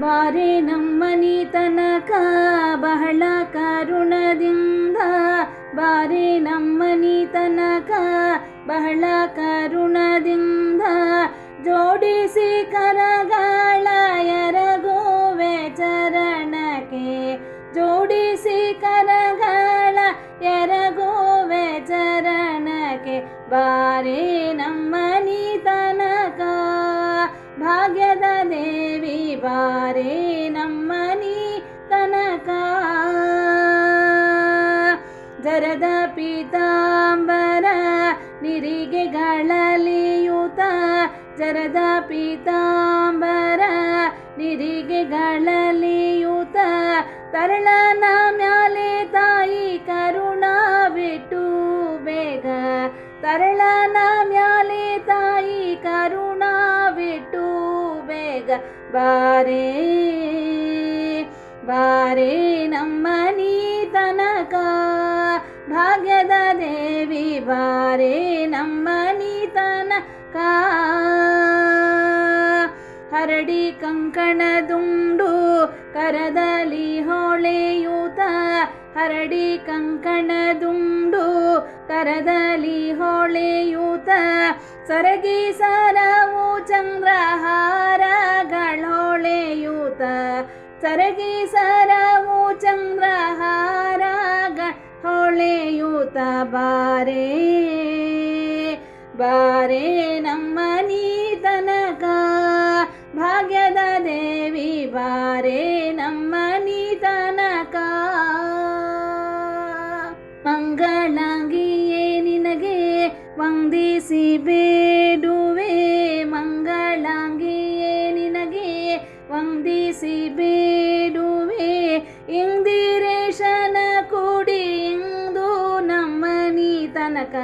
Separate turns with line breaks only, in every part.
ಬಾರೆ ನಮ್ಮನಿ ತನಕ ಬಹಳ ಕರುಣದಿಂದ. ಬಾರೆ ನಮ್ಮನಿ ತನಕ ಬಹಳ ಕರುಣದಿಂದ. ಜೋಡಿಸಿ ಕರಗಳ ಎರಗುವೆ ಚರಣಕ್ಕೆ. ಜೋಡಿಸಿ ಕರಗಳ ಎರಗುವೆ ಚರಣಕ್ಕೆ. ಬಾರೆ ನಮ್ಮನಿ ತನಕ ಭಾಗ್ಯದ ದೇವಿ ಬಾರೆ ನಮ್ಮನಿ ತನಕ. ಜರದ ಪೀತಾಂಬರ ನಿರಿಗೆಗಳಲಿಯುತ. ಜರದ ಪೀತಾಂಬರ ನಿರಿಗೆಗಳಲಿಯುತ. ತರಳನ ಮ್ಯಾಲೆ ತಾಯಿ ಕರುಣಾವಿಟ್ಟು ಬೇಗ. ತರಳನ ಮ್ಯಾಲೆ ತಾಯಿ ಕರುಣಾವಿಟ್ಟು ಬೇಗ ಬಾರೇ ಬಾರೇ ನಮ್ಮನಿ ತನಕ ಭಾಗ್ಯದ ದೇವಿ, ಬಾರೇ ನಮ್ಮನಿ ತನಕ ಹರಡಿ ಕಂಕಣದುಂಡು, ಕರದಲ್ಲಿ ಹೊಳೆಯೂತ. ಹರಡಿ ಕಂಕಣ ದುಂಡು ಕರದಲ್ಲಿ ಹೊಳೆಯೂತ. ಸರಗಿ ಸರವು ಚಂದ್ರಹಾರಗಳೊಳೆಯೂತ ಸರಗಿ ಸರವು ಚಂದ್ರಹಾರಗ ಹೊಳೆಯೂತ ಬಾರೇ ಬಾರೇ ನಮ್ಮನಿ ವಂದಿಸಿ ಬೇಡುವೆ ಇಂದಿರೇಶನ ಕುಡಿ, ಇಂದು ನಮ್ಮನಿ ತನಕ.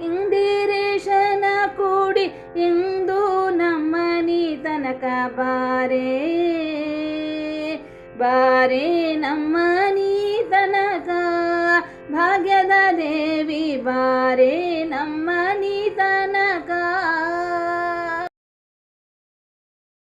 ಇಂದಿರೇಶನ ಕುಡಿ, ಇಂದು ನಮ್ಮನಿ ತನಕ. ಬಾರೇ ಬಾರೇ ನಮ್ಮನಿ ತನಕ. ಭಾಗ್ಯದ ದೇವಿ, ಬಾರೇ.